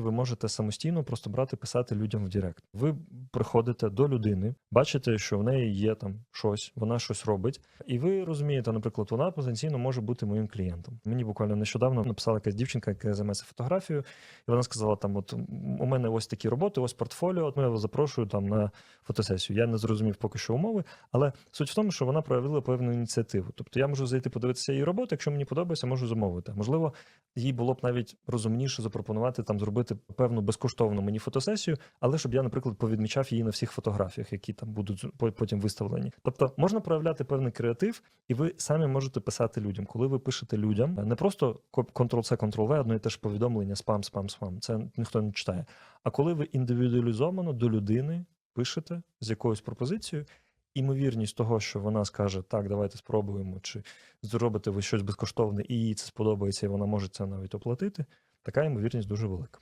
Ви можете самостійно просто брати, писати людям в Директ. Ви приходите до людини, бачите, що в неї є там щось, вона щось робить, і ви розумієте, наприклад, вона потенційно може бути моїм клієнтом. Мені буквально нещодавно написала якась дівчинка, яка займається фотографією, і вона сказала: там, от у мене ось такі роботи, ось портфоліо. От я вас запрошую там на фотосесію. Я не зрозумів поки що умови, але суть в тому, що вона проявила певну ініціативу. Тобто я можу зайти подивитися її роботу. Якщо мені подобається, можу замовити. Можливо, їй було б навіть розумніше запропонувати там зробити певну безкоштовну мені фотосесію, але щоб я, наприклад, повідмічав її на всіх фотографіях, які там будуть потім виставлені. Тобто можна проявляти певний креатив, і ви самі можете писати людям. Коли ви пишете людям, не просто Ctrl-C, Ctrl-V, одно і те ж повідомлення, спам, спам, спам. Це ніхто не читає. А коли ви індивідуалізовано до людини пишете з якоюсь пропозицією. Імовірність того, що вона скаже так, давайте спробуємо, чи зробите ви щось безкоштовне, і їй це сподобається, і вона може це навіть оплатити. Така ймовірність дуже велика.